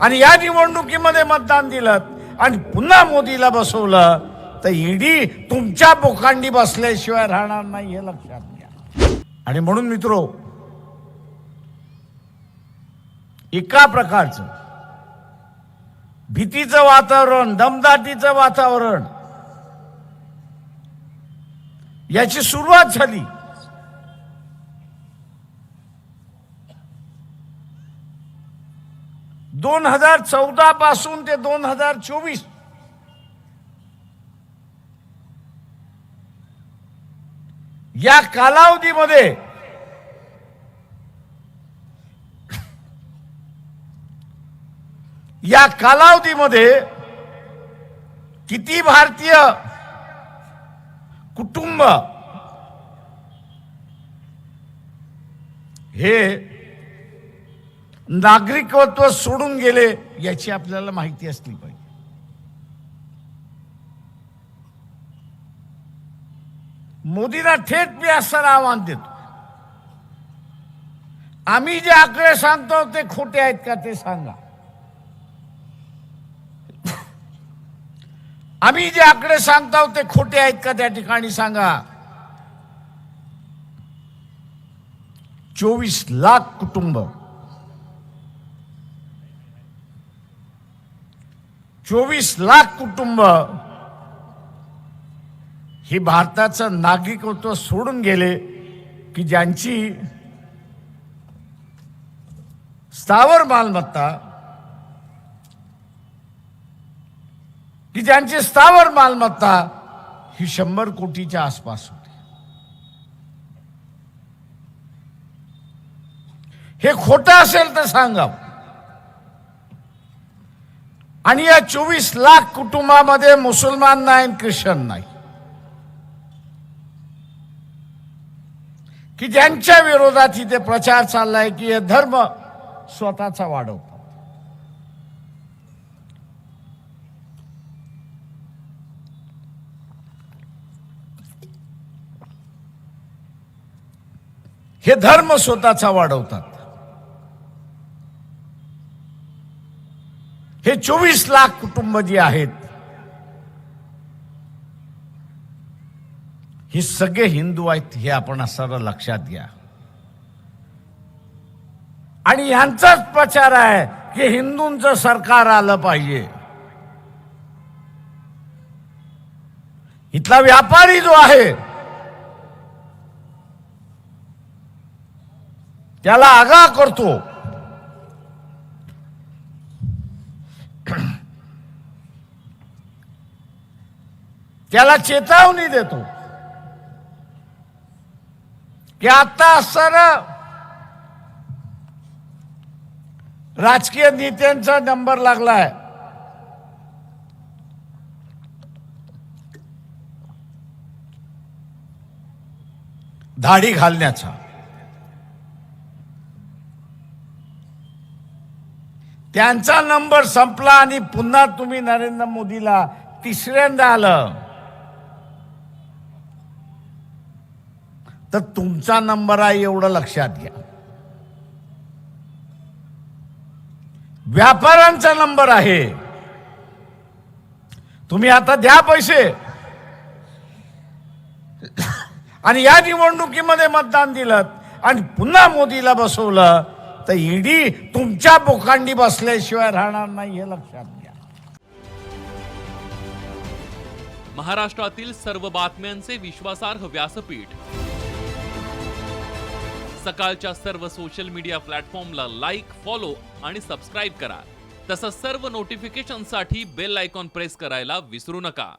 आणि या निवडणुकीमध्ये मतदान दिलं आणि पुन्हा मोदीला बसवलं तर ईडी तुमच्या बोकांडी बसल्याशिवाय राहणार नाही हे लक्षात घ्या. आणि म्हणून मित्रो एका प्रकारचं भीतीचं वातावरण दमदाटीचं वातावरण याची सुरुवात झाली. दोन हजार चौदा पासून ते दोन हजार चोवीस. या कालावधीमध्ये या कालावधीमध्ये किती भारतीय कुटुंब हे नागरिकत्व सोडून गेले याची आपल्याला माहिती असली पाहिजे. मोदीला थेट मी असं आव्हान देतो. आम्ही जे आकडे सांगतो ते खोटे आहेत का ते सांगा. आम्ही जे आकडे सांगतो ते खोटे आहेत का त्या ठिकाणी सांगा. चोवीस लाख कुटुंब चोवीस लाख कुटुंब ही भारताचं नागरिकत्व सोडून गेले की ज्यांची स्थावर मालमत्ता की ज्यांची स्थावर मालमत्ता ही शंभर कोटीच्या आसपास होती. हे खोटं असेल तर सांगा आणि या चोवीस लाख कुटुंबामध्ये मुसलमान नाही आणि ख्रिश्चन नाही. की ज्यांच्या विरोधात इथे प्रचार चाललाय की हे धर्म स्वतःचा वाढवतात. हे धर्म स्वतःचा वाढवतात. हे चोवीस लाख कुटुंब जी आहेत हे सगळे हिंदू आहेत हे आपण सर्व लक्षात घ्या. आणि यांचाच प्रचार आहे की हिंदूंचं सरकार आलं पाहिजे. इथला व्यापारी जो आहे त्याला आगा करतो त्याला चेतावणी देतो. की आता सर राजकीय नेत्यांचा नंबर लागलाय. धाडी घालण्याचा. त्यांचा नंबर संपला आणि पुन्हा तुम्ही नरेंद्र मोदीला तिसऱ्यांदा आलं. तर तुमचा नंबर आहे एवढं लक्षात घ्या. व्यापाऱ्यांचा नंबर आहे. तुम्ही आता द्या पैसे. आणि या निवडणुकीमध्ये मतदान दिलं आणि पुन्हा मोदीला बसवलं. तर ईडी तुमच्या बोकांडी बसल्याशिवाय राहणार नाही हे लक्षात घ्या. महाराष्ट्रातील सर्व बातम्यांचे विश्वासार्ह व्यासपीठ. सकाळच्या सर्व सोशल मीडिया प्लॅटफॉर्मला लाईक फॉलो आणि सबस्क्राईब करा. तसंच सर्व नोटिफिकेशनसाठी बेल आयकॉन प्रेस करायला विसरू नका.